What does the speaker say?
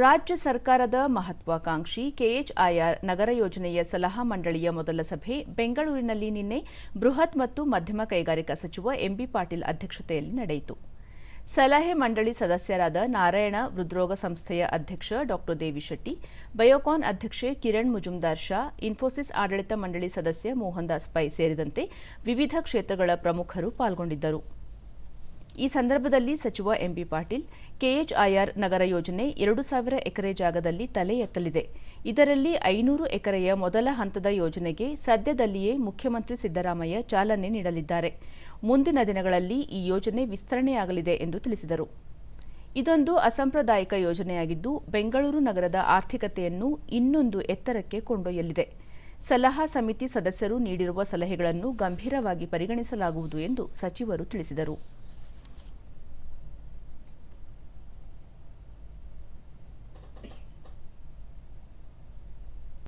ರಾಜ್ಯ ಸರ್ಕಾರದ ಮಹತ್ವಾಕಾಂಕ್ಷಿ ಕೆಎಚ್ಐಆರ್ ನಗರ ಯೋಜನೆಯ ಸಲಹಾ ಮಂಡಳಿಯ ಮೊದಲ ಸಭೆ ಬೆಂಗಳೂರಿನಲ್ಲಿ ನಿನ್ನೆ ಬೃಹತ್ ಮತ್ತು ಮಧ್ಯಮ ಕೈಗಾರಿಕಾ ಸಚಿವ ಎಂಬಿ ಪಾಟೀಲ್ ಅಧ್ಯಕ್ಷತೆಯಲ್ಲಿ ನಡೆಯಿತು. ಸಲಹೆ ಮಂಡಳಿ ಸದಸ್ಯರಾದ ನಾರಾಯಣ ಹೃದ್ರೋಗ ಸಂಸ್ಥೆಯ ಅಧ್ಯಕ್ಷ ಡಾ ದೇವಿಶೆಟ್ಟಿ ಬಯೋಕಾನ್ ಅಧ್ಯಕ್ಷೆ ಕಿರಣ್ ಮುಜುಮ್ದಾರ್ ಶಾ, ಇನ್ಫೋಸಿಸ್ ಆಡಳಿತ ಮಂಡಳಿ ಸದಸ್ಯ ಮೋಹನ್ ದಾಸ್ ಪೈ ಸೇರಿದಂತೆ ವಿವಿಧ ಕ್ಷೇತ್ರಗಳ ಪ್ರಮುಖರು ಪಾಲ್ಗೊಂಡಿದ್ದರು. ಈ ಸಂದರ್ಭದಲ್ಲಿ ಸಚಿವ ಎಂಬಿ ಪಾಟೀಲ್, ಕೆಎಚ್ಐಆರ್ ನಗರ ಯೋಜನೆ ಎರಡು ಸಾವಿರ ಎಕರೆ ಜಾಗದಲ್ಲಿ ತಲೆ ಎತ್ತಲಿದೆ ಇದರಲ್ಲಿ ಐನೂರು ಎಕರೆಯ ಮೊದಲ ಹಂತದ ಯೋಜನೆಗೆ ಸದ್ಯದಲ್ಲಿಯೇ ಮುಖ್ಯಮಂತ್ರಿ ಸಿದ್ದರಾಮಯ್ಯ ಚಾಲನೆ ನೀಡಲಿದ್ದಾರೆ. ಮುಂದಿನ ದಿನಗಳಲ್ಲಿ ಈ ಯೋಜನೆ ವಿಸ್ತರಣೆಯಾಗಲಿದೆ ಎಂದು ತಿಳಿಸಿದರು. ಇದೊಂದು ಅಸಾಂಪ್ರದಾಯಿಕ ಯೋಜನೆಯಾಗಿದ್ದು, ಬೆಂಗಳೂರು ನಗರದ ಆರ್ಥಿಕತೆಯನ್ನು ಇನ್ನೊಂದು ಎತ್ತರಕ್ಕೆ ಕೊಂಡೊಯ್ಯಲಿದೆ. ಸಲಹಾ ಸಮಿತಿ ಸದಸ್ಯರು ನೀಡಿರುವ ಸಲಹೆಗಳನ್ನು ಗಂಭೀರವಾಗಿ ಪರಿಗಣಿಸಲಾಗುವುದು ಎಂದು ಸಚಿವರು ತಿಳಿಸಿದರು.